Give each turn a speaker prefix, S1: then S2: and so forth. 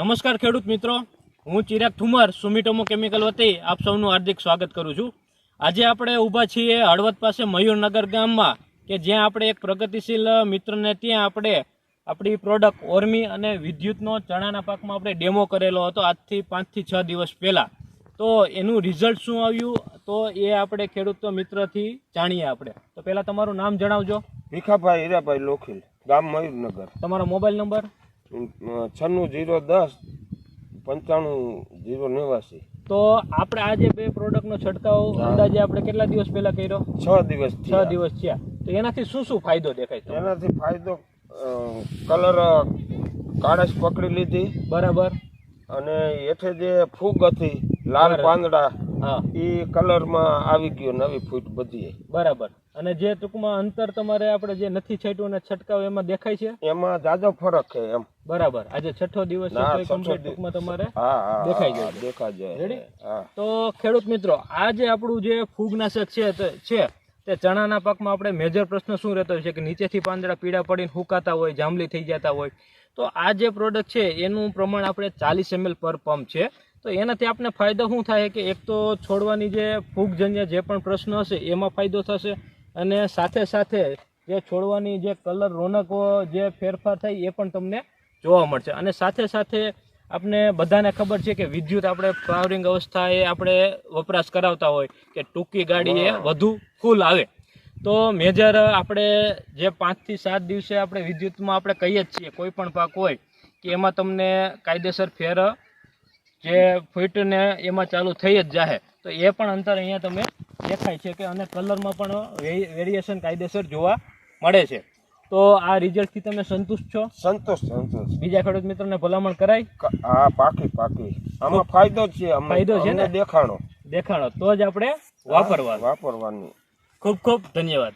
S1: નમસ્કાર ખેડૂત મિત્રો. હું ચિરાગ ઠુમર સુમિટોમો કેમિકલ વતી આપ સૌનું હાર્દિક સ્વાગત કરું છું. આજે આપણે ઊભા છીએ હળવદ પાસે મયુરનગર ગામમાં કે જ્યાં આપણે એક પ્રગતિશીલ મિત્રને ત્યાં આપણે આપણી પ્રોડક્ટ ઓર્મી અને વિદ્યુતનો ચણાના પાકમાં આપણે ડેમો કરેલો હતો આજથી પાંચથી છ દિવસ પહેલાં. તો એનું રિઝલ્ટ શું આવ્યું? તો એ આપણે ખેડૂત મિત્રથી જાણીએ આપણે. તો પહેલાં તમારું નામ જણાવજો.
S2: ભીખાભાઈ હીરાભાઈ લોખીલ ગામ મયુરનગર.
S1: તમારો મોબાઈલ નંબર?
S2: છન્નું જીરો દસ પંચાણું જીરો નેવાસી.
S1: તો આપણે આજે બે પ્રોડક્ટનો છંટકાવ અંદાજે આપણે કેટલા દિવસ પહેલા કર્યો?
S2: છ દિવસ
S1: છ દિવસ થયા. તો એનાથી શું શું ફાયદો દેખાય છે
S2: એનાથી ફાયદો કલર કાળસ પકડી લીધી.
S1: બરાબર.
S2: અને હેઠે જે ફૂગ હતી લાલ પાંદડા એ કલરમાં આવી ગયો નવી ફૂટ બધી.
S1: બરાબર. અને જે ટૂંકમાં અંતર તમારે આપણે જે નથી છાંટ્યું અને છંટકાવ એમાં દેખાય છે?
S2: એમાં જાજો ફરક છે એમ.
S1: બરાબર. આજે છઠ્ઠો દિવસ છે. ટૂંકમાં તમારે દેખાઈ જાય.
S2: દેખાઈ જાય. રેડી
S1: તો ખેડૂત મિત્રો આ જે આપણું જે ફૂગનાશક છે તે છે તે ચણાના પાકમાં આપણે મેજર પ્રશ્ન શું રહેતો હોય છે કે નીચેથી પાંદડા પીળા પડીને હુકાતા હોય જાંબલી થઈ જતા હોય. તો આ જે પ્રોડક્ટ છે એનું પ્રમાણ આપણે ચાલીસ એમએલ પર પંપ છે. તો એનાથી આપણે ફાયદો શું થાય કે એક તો છોડવાની જે ફૂગજન્ય જે પણ પ્રશ્ન હશે એમાં ફાયદો થશે અને સાથે સાથે જે છોડવાની જે કલર રોનકો જે ફેરફાર થાય એ પણ તમને જોવા મળશે. અને સાથે સાથે આપણે બધાને ખબર છે કે વિદ્યુત આપણે ફ્લાવરિંગ અવસ્થાએ આપણે વપરાશ કરાવતા હોય કે ટૂંકી ગાડી એ વધુ ફૂલ આવે. તો મેજર આપણે જે પાંચથી સાત દિવસે આપણે વિદ્યુતમાં આપણે કહીએ જ છીએ કોઈ પણ પાક હોય કે એમાં તમને કાયદેસર ફેર જે ફિટને એમાં ચાલુ થઈ જ જાહે તો એ પણ અંતર અહીંયા તમે દેખાય છે કે અને કલરમાં પણ વેરિએશન કાયદેસર જોવા મળે છે. તો આ રિઝલ્ટથી તમે સંતુષ્ટ છો?
S2: સંતોષ સંતોષ
S1: બીજા ખેડૂત મિત્રોને ભલામણ કરાય?
S2: હા પાકી પાકી. આમાં ફાયદો છે
S1: ફાયદો છે ને?
S2: દેખાણો.
S1: દેખાણો. તો જ આપણે વાપરવા
S2: વાપરવાની.
S1: ખૂબ ખૂબ ધન્યવાદ.